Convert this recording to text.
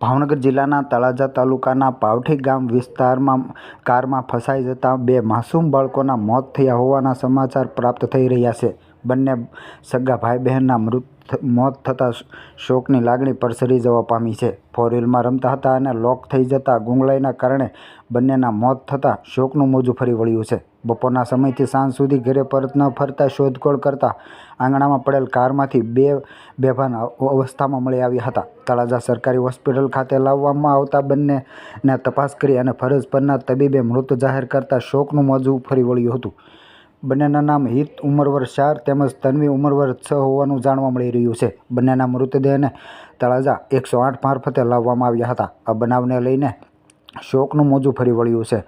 ભાવનગર જિલ્લાના તળાજા તાલુકાના પાવઠી ગામ વિસ્તારમાં કારમાં ફસાઈ જતાં બે માસૂમ બાળકોના મોત થયા હોવાના સમાચાર પ્રાપ્ત થઈ રહ્યા છે. બંને સગા ભાઈ બહેનના મૃત મોત થતાં શોકની લાગણી પરસરી જવા પામી છે. ફોરવ્હીલમાં રમતા હતા અને લોક થઈ જતાં ગુંગળાઈના કારણે બંનેના મોત થતાં શોકનું મોજું ફરી વળ્યું છે. બપોરના સમયથી સાંજ સુધી ઘરે પરત ન ફરતા શોધખોળ કરતા આંગણામાં પડેલ કારમાંથી બે બેભાન અવસ્થામાં મળી આવ્યા હતા. તળાજા સરકારી હોસ્પિટલ ખાતે લાવવામાં આવતા બંનેને તપાસ કરી અને ફરજ પરના તબીબે મૃત જાહેર કરતા શોકનું મોજું ફરી વળ્યું હતું. બંનેના નામ હિત ઉંમર વર્ષ ચાર તેમજ તન્વી ઉંમર વર્ષ છ હોવાનું જાણવા મળી રહ્યું છે. બંનેના મૃતદેહને તળાજા એકસો આઠ મારફતે લાવવામાં આવ્યા હતા. આ બનાવને લઈને શોકનું મોજું ફરી વળ્યું છે.